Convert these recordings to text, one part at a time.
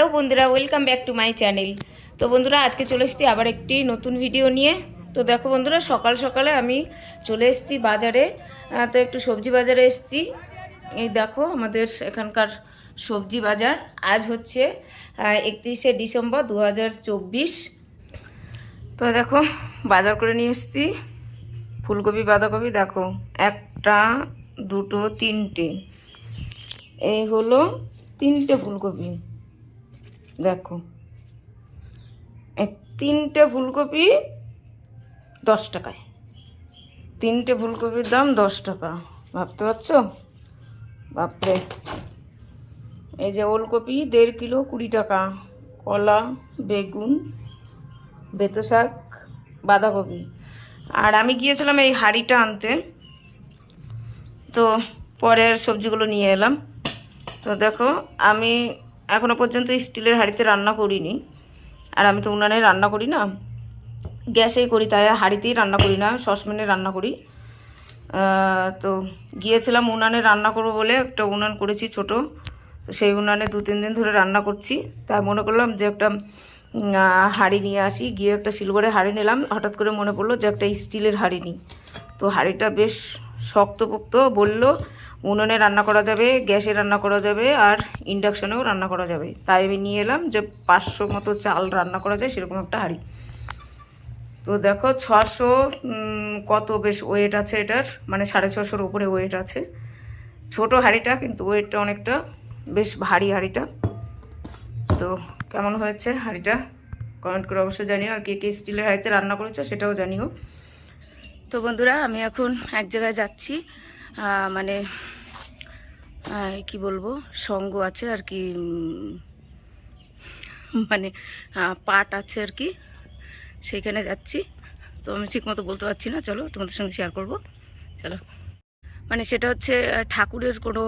Hello বন্ধুরা welcome back to my channel তো বন্ধুরা, আজকে চলে এসেছি আবার একটি নতুন ভিডিও নিয়ে। তো দেখো বন্ধুরা, সকাল সকালে আমি চলে এসেছি বাজারে। তো একটু সবজি বাজারে এসেছি। এই দেখো আমাদের এখানকার সবজি বাজার। আজ হচ্ছে একত্রিশে ডিসেম্বর দু হাজার চব্বিশ। তো দেখো, বাজার করে নিয়ে এসেছি। ফুলকপি, বাঁধাকপি, দেখো, একটা, দুটো, তিনটে। এই হলো তিনটে ফুলকপি। দেখো। তিনটে ফুলকপি দশ টাকায়। তিনটে ফুলকপির দাম দশ টাকা। ভাবতে পারছ? বাপরে। এই যে ওলকপি দেড় কিলো কুড়ি টাকা, কলা, বেগুন, বেতো শাক, বাঁধাকপি। আর আমি গিয়েছিলাম এই হাঁড়িটা আনতে, তো পরের সবজিগুলো নিয়ে এলাম। তো দেখো, আমি এখনও পর্যন্ত স্টিলের হাঁড়িতে রান্না করিনি। আর আমি তো উনানে রান্না করি না। গ্যাসেই করি, তাই হাঁড়িতেই রান্না করি না, সসপ্যানে রান্না করি। তো গিয়েছিলাম উনানে রান্না করব বলে, একটা উনান করেছি ছোট। তো সেই উনানে দু তিন দিন ধরে রান্না করছি। তাই মনে করলাম যে একটা হাঁড়ি নিয়ে আসি। গিয়ে একটা সিলভারের হাঁড়ি নিলাম। হঠাৎ করে মনে পড়ল যে একটা স্টিলের হাঁড়ি নিই। তো হাঁড়িটা বেশ শক্তপোক্ত বলল উনুনে রান্না করা যাবে, গ্যাসে রান্না করা যাবে আর ইন্ডাকশনেও রান্না করা যাবে। তাই আমি নিয়ে এলাম যে পাঁচশো মতো চাল রান্না করা যায় সেরকম একটা হাঁড়ি। তো দেখো ছশো কত বেশ ওয়েট আছে এটার? মানে সাড়ে ছশোর উপরে ওয়েট আছে। ছোট হাঁড়িটা, কিন্তু ওয়েটটা অনেকটা বেশ ভারী হাঁড়িটা। তো কেমন হয়েছে হাঁড়িটা? কমেন্ট করে অবশ্যই জানিও। আর কে কে স্টিলের হাঁড়িতে রান্না করেছ সেটাও জানিও। তো বন্ধুরা, আমি এখন এক জায়গায় যাচ্ছি। মানে কি বলব, সঙ্গ আছে আর কি মানে পাট আছে আর কি, সেইখানে যাচ্ছি। তো আমি ঠিক মতো বলতে পারছি না, চলো তোমাদের সঙ্গে শেয়ার করব। চলো। মানে সেটা হচ্ছে ঠাকুরের কোনো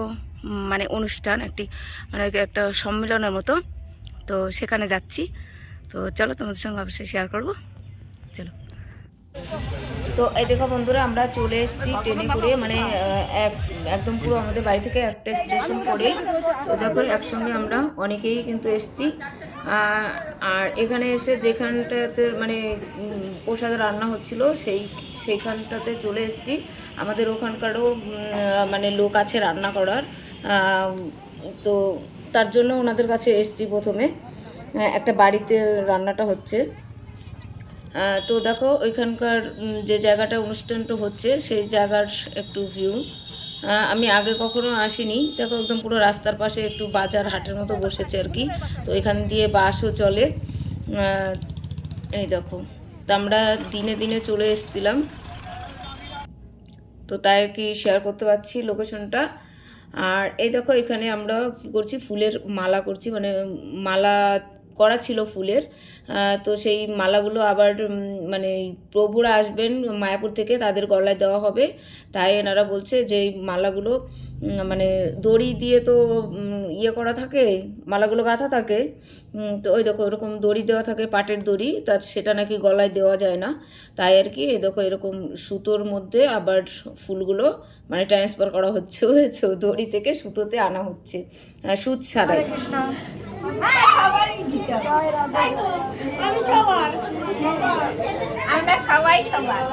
মানে অনুষ্ঠান, একটি মানে একটা সম্মেলনের মতো। তো সেখানে যাচ্ছি। তো চলো তোমাদের সঙ্গে অবশ্যই শেয়ার করব। চলো। তো এই দেখো বন্ধুরা, আমরা চলে এসেছি ট্রেনে করে মানে এক, একদম পুরো আমাদের বাড়ি থেকে একটা স্টেশন করে তো দেখো, একসঙ্গে আমরা অনেকেই কিন্তু এসেছি। আর এখানে এসে যেখানটাতে মানে প্রসাদে রান্না হচ্ছিল, সেই, সেইখানটাতে চলে এসেছি। আমাদের ওখানকারও মানে লোক আছে রান্না করার। তো তার জন্য ওনাদের কাছে এসেছি প্রথমে। একটা বাড়িতে রান্নাটা হচ্ছে। তো দেখো, ওইখানকার যে জায়গাটা অনুষ্ঠানটা হচ্ছে, সেই জায়গার একটু ভিউ আমি আগে কখনো আসিনি। দেখো, একদম পুরো রাস্তার পাশে একটু বাজার হাটের মতো বসেছে আর কি। তো এখান দিয়ে বাসও চলে। এই দেখো, তো আমরা দিনে দিনে চলে এসেছিলাম। তো তাই আর কি শেয়ার করতে পারছি লোকেশনটা আর এই দেখো, এখানে আমরা কি করছি, ফুলের মালা করছি। মানে মালা করা ছিল ফুলের। তো সেই মালাগুলো আবার মানে প্রভুরা আসবেন মায়াপুর থেকে, তাদের গলায় দেওয়া হবে। তাই এনারা বলছে যে মালাগুলো মানে দড়ি দিয়ে তো ইয়ে করা থাকে, মালাগুলো গাঁথা থাকে। তো ওই দেখো এরকম দড়ি দেওয়া থাকে, পাটের দড়ি তার সেটা নাকি গলায় দেওয়া যায় না। তাই আর কি, এই দেখো এরকম সুতোর মধ্যে আবার ফুলগুলো মানে ট্রান্সফার করা হচ্ছে দড়ি থেকে সুতোতে আনা হচ্ছে সুত ছাড়াই। আমি সবার আমরা সবাই সবার।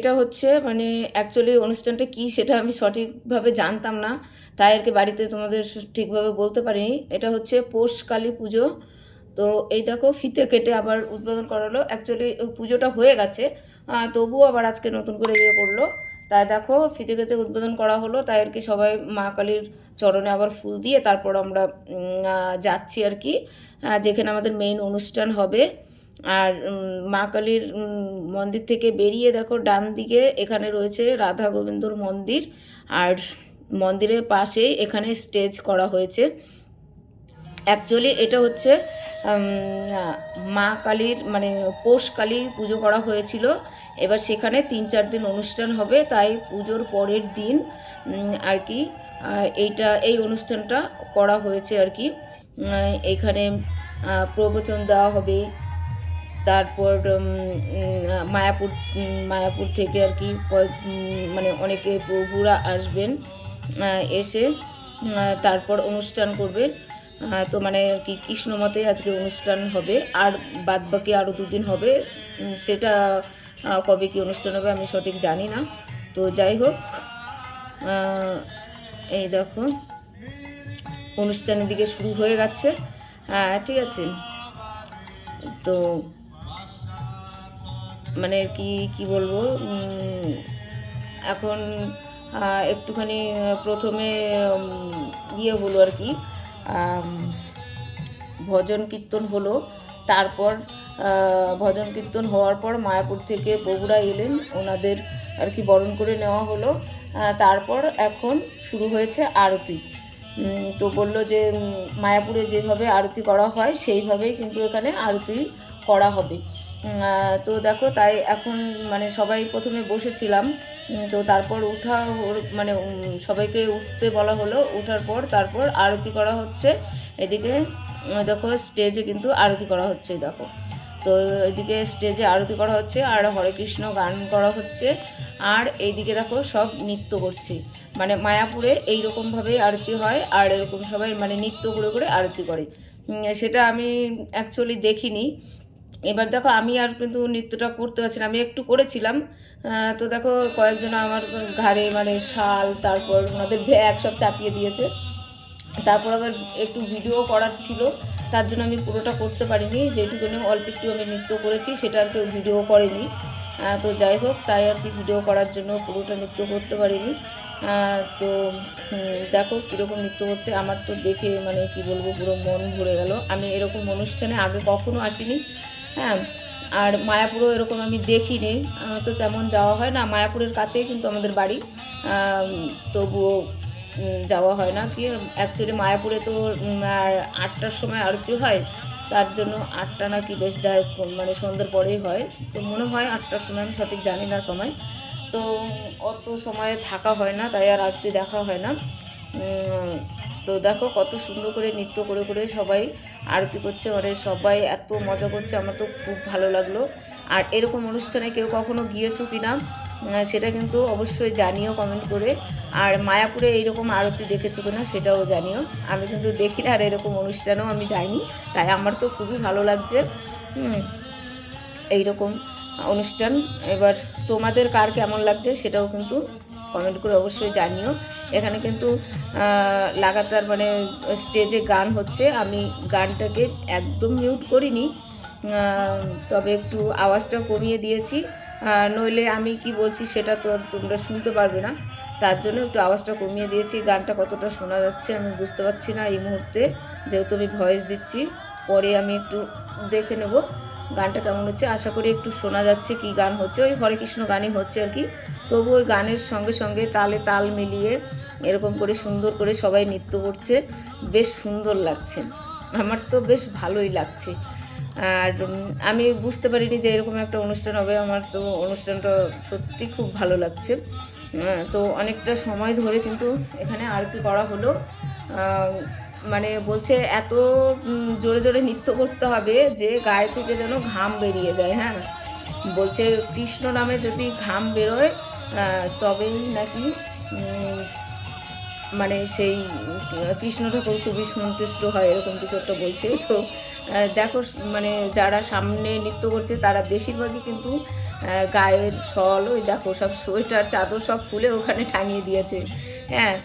এটা হচ্ছে মানে অ্যাকচুয়ালি অনুষ্ঠানটা কি সেটা আমি সঠিকভাবে জানতাম না। তাই আর কি বাড়িতে তোমাদের ঠিকভাবে বলতে পারিনি। এটা হচ্ছে পৌষ কালী পুজো। তো এই দেখো, ফিতে কেটে আবার উদ্বোধন করালো। অ্যাকচুয়ালি পুজোটা হয়ে গেছে। তবুও আবার আজকে নতুন করে ইয়ে করল। তাই দেখো, ফিতে কেটে উদ্বোধন করা হলো। তাই আর কি সবাই মা কালীর চরণে আবার ফুল দিয়ে তারপর আমরা যাচ্ছি আর কি। যেখানে আমাদের মেইন অনুষ্ঠান হবে। আর মা কালীর মন্দির থেকে বেরিয়ে দেখো ডান দিকে এখানে রয়েছে রাধা গোবিন্দর মন্দির। আর মন্দিরের পাশেই এখানে স্টেজ করা হয়েছে। অ্যাকচুয়ালি এটা হচ্ছে মা কালীর মানে পৌষ কালী পুজো করা হয়েছিল। এবার সেখানে তিন চার দিন অনুষ্ঠান হবে, তাই পুজোর পরের দিন আর কি এইটা, এই অনুষ্ঠানটা করা হয়েছে আর কি। এখানে প্রবচন দেওয়া হবে। তারপর মায়াপুর মায়াপুর থেকে আর কি মানে অনেকে প্রভুরা আসবেন এসে তারপর অনুষ্ঠান করবে। তো মানে আর কি কৃষ্ণমতে আজকে অনুষ্ঠান হবে। আর বাদ বাকি আরও দুদিন হবে। সেটা কবে কি অনুষ্ঠান হবে আমি সঠিক জানি না। তো যাই হোক এই দেখো, অনুষ্ঠানের দিকে শুরু হয়ে গেছে। হ্যাঁ ঠিক আছে। তো মানে কি কি বলব এখন একটুখানি প্রথমে ইয়ে হলো আর কি ভজন কীর্তন হলো, তারপর ভজন কীর্তন হওয়ার পর মায়াপুর থেকে বগুড়া এলেন, ওনাদের আর কি বরণ করে নেওয়া হলো তারপর এখন শুরু হয়েছে আরতি। তো বলল যে মায়াপুরে যেভাবে আরতি করা হয়, সেইভাবেই কিন্তু এখানে আরতি করা হবে। তো দেখো, তাই এখন মানে সবাই প্রথমে বসেছিলাম। তো তারপর উঠা মানে সবাইকে উঠতে বলা হলো। উঠার পর তারপর আরতি করা হচ্ছে। এদিকে দেখো, স্টেজে কিন্তু আরতি করা হচ্ছে, দেখো। তো এদিকে স্টেজে আরতি করা হচ্ছে আর হরে কৃষ্ণ গান করা হচ্ছে। আর এইদিকে দেখো, সব নৃত্য করছে। মানে মায়াপুরে এই রকমভাবে আরতি হয় আর এরকম সবাই মানে নৃত্য করে করে আরতি করে। সেটা আমি অ্যাকচুয়ালি দেখিনি। এবার দেখো আমি আর কিন্তু নৃত্যটা করতে পারছি না, আমি একটু করেছিলাম। তো দেখো কয়েকজন আমার ঘাড়ে মানে শাল, তারপর ওনাদের ব্যাগ সব চাপিয়ে দিয়েছে। তারপর আবার একটু ভিডিও করার ছিল, তার জন্য আমি পুরোটা করতে পারিনি। যেটুকুনি অল্প একটু আমি নৃত্য করেছি, সেটা আর কেউ ভিডিও করেনি। তো যাই হোক, তাই আর কি ভিডিও করার জন্য পুরোটা নৃত্য করতে পারিনি। তো দেখো কীরকম নৃত্য করছে আমার তো দেখে মানে কি বলব, পুরো মন ভরে গেল। আমি এরকম অনুষ্ঠানে আগে কখনো আসিনি। হ্যাঁ আর মায়াপুরও এরকম আমি দেখিনি তো তেমন যাওয়া হয় না। মায়াপুরের কাছেই কিন্তু আমাদের বাড়ি তবুও যাওয়া হয় না। কি অ্যাকচুয়ালি মায়াপুরে তো আর আটটার সময় আরতি হয়, তার জন্য আটটা নাকি বেশ যায় মানে সন্ধ্যের পরেই হয়। তো মনে হয় আটটার সময়, আমি সঠিক জানি না সময়। তো অত সময়ে থাকা হয় না, তাই আর আরতি দেখা হয় না। তো দেখো কত সুন্দর করে নৃত্য করে করে সবাই আরতি করছে মানে সবাই এত মজা করছে, আমার তো খুব ভালো লাগল। আর এরকম অনুষ্ঠানে কেউ কখনো গিয়েছো কি না সেটা কিন্তু অবশ্যই জানিও কমেন্ট করে। আর মায়াপুরে এইরকম আরতি দেখেছ কিনা সেটাও জানিও। আমি কিন্তু দেখি না আর এরকম অনুষ্ঠানেও আমি যাইনি, তাই আমার তো খুবই ভালো লাগছে। এইরকম অনুষ্ঠান। এবার তোমাদের কার কেমন লাগছে সেটাও কিন্তু কমেন্ট করে অবশ্যই জানিও। এখানে কিন্তু লাগাতার মানে স্টেজে গান হচ্ছে। আমি গানটাকে একদম মিউট করিনি। তবে একটু আওয়াজটা কমিয়ে দিয়েছি। নইলে আমি কি বলছি সেটা তো তোমরা শুনতে পারবে না। তার জন্য একটু আওয়াজটা কমিয়ে দিয়েছি। গানটা কতটা শোনা যাচ্ছে আমি বুঝতে পারছি না এই মুহূর্তে। যেহেতু আমি ভয়েস দিচ্ছি, পরে আমি একটু দেখে নেব। গানটা কেমন হচ্ছে? আশা করি একটু শোনা যাচ্ছে কি গান হচ্ছে। ওই হরে কৃষ্ণ গানই হচ্ছে আর কি। তবু ওই গানের সঙ্গে সঙ্গে তালে তাল মিলিয়ে এরকম করে সুন্দর করে সবাই নৃত্য করছে। বেশ সুন্দর লাগছে। আমার তো বেশ ভালোই লাগছে। আর আমি বুঝতে পারিনি যে এরকম একটা অনুষ্ঠান হবে। আমার তো অনুষ্ঠানটা সত্যি খুব ভালো লাগছে। তো অনেকটা সময় ধরে কিন্তু এখানে আরতি করা হলো। মানে বলছে এত জোরে জোরে নৃত্য করতে হবে যে গায়ে থেকে যেন ঘাম বেরিয়ে যায় হ্যাঁ? বলছে কৃষ্ণ নামে যদি ঘাম বেরোয় তবেই নাকি মানে সেই কৃষ্ণ ঠাকুর খুবই সন্তুষ্ট হয়, এরকম কিছু একটা বলছে। তো দেখো মানে যারা সামনে নৃত্য করছে, তারা বেশিরভাগই কিন্তু গায়ের শল, ওই দেখো, সব সোয়েটার, চাদর সব খুলে ওখানে টাঙিয়ে দিয়েছে। হ্যাঁ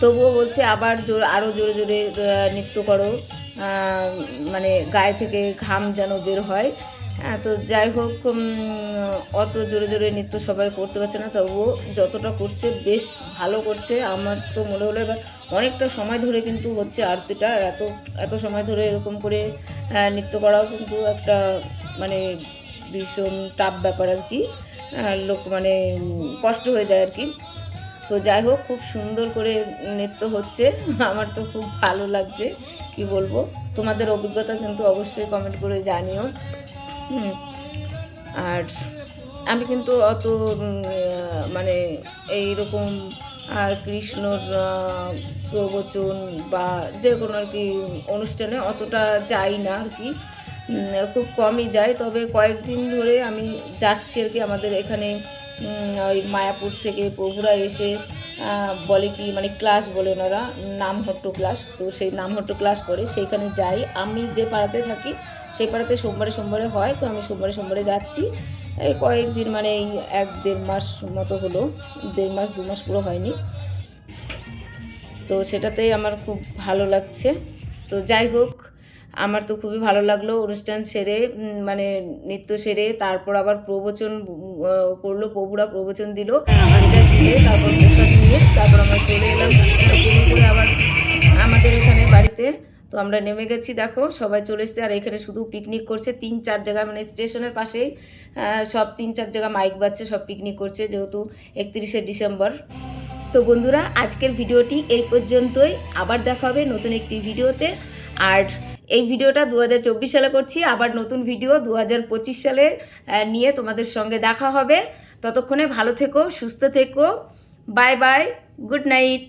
তবুও বলছে আবার জোর আরও জোরে জোরে নৃত্য করো। মানে গায়ে থেকে ঘাম যেন বের হয়। হ্যাঁ তো যাই হোক অত জোরে জোরে নৃত্য সবাই করতে পারছে না, তবুও যতটা করছে বেশ ভালো করছে। আমার তো মনে হলো এবার অনেকটা সময় ধরে কিন্তু হচ্ছে আরতিটা এত এত সময় ধরে এরকম করে নৃত্য করাও কিন্তু একটা মানে ভীষণ টাফ ব্যাপার আর কি। লোক মানে কষ্ট হয়ে যায় আর কি। তো যাই হোক, খুব সুন্দর করে নৃত্য হচ্ছে, আমার তো খুব ভালো লাগছে, কি বলব? তোমাদের অভিজ্ঞতা কিন্তু অবশ্যই কমেন্ট করে জানিও। হুম। আর আমি কিন্তু অত মানে এইরকম কৃষ্ণর প্রবচন বা যে কোনো আর কি অনুষ্ঠানে অতটা যাই না আর কি। খুব কমই যাই। তবে কয়েকদিন ধরে আমি যাচ্ছি আর কি আমাদের এখানে ওই মায়াপুর থেকে প্রভুরা এসে বলে কি মানে ক্লাস বলে ওনারা, নামহট্ট ক্লাস। তো সেই নামহট্ট ক্লাস করে সেইখানে যাই। আমি যে পাড়াতে থাকি সেই পাড়াতে সোমবারে সোমবারে হয়, তো আমি সোমবারে সোমবারে যাচ্ছি। এই কয়েকদিন মানে এই এক দেড় মাস মতো হলো, দেড় মাস, দু মাস পুরো হয়নি। তো সেটাতেই আমার খুব ভালো লাগছে। তো যাই হোক, আমার তো খুবই ভালো লাগল অনুষ্ঠান সেরে মানে নৃত্য সেরে, তারপর আবার প্রবচন করল প্রভুরা, প্রবচন দিল। এটা সেরে তারপর প্রসাদ নিয়ে তারপর আমরা চলে এলাম। করে আবার আমাদের এখানে বাড়িতে তো আমরা নেমে গেছি, দেখো, সবাই চলে এসছে, আর এখানে শুধু পিকনিক করছে তিন চার জায়গা মানে স্টেশনের পাশেই সব তিন চার জায়গা মাইক বাজছে, সব পিকনিক করছে যেহেতু একত্রিশে ডিসেম্বর। তো বন্ধুরা, আজকের ভিডিওটি এই পর্যন্তই, আবার দেখা হবে নতুন একটি ভিডিওতে, আর এই ভিডিওটা দু হাজার চব্বিশ সালে করছি, আবার নতুন ভিডিও দু হাজার পঁচিশ সালে নিয়ে তোমাদের সঙ্গে দেখা হবে। ততক্ষণে ভালো থেকো, সুস্থ থেকো বাই বাই গুড নাইট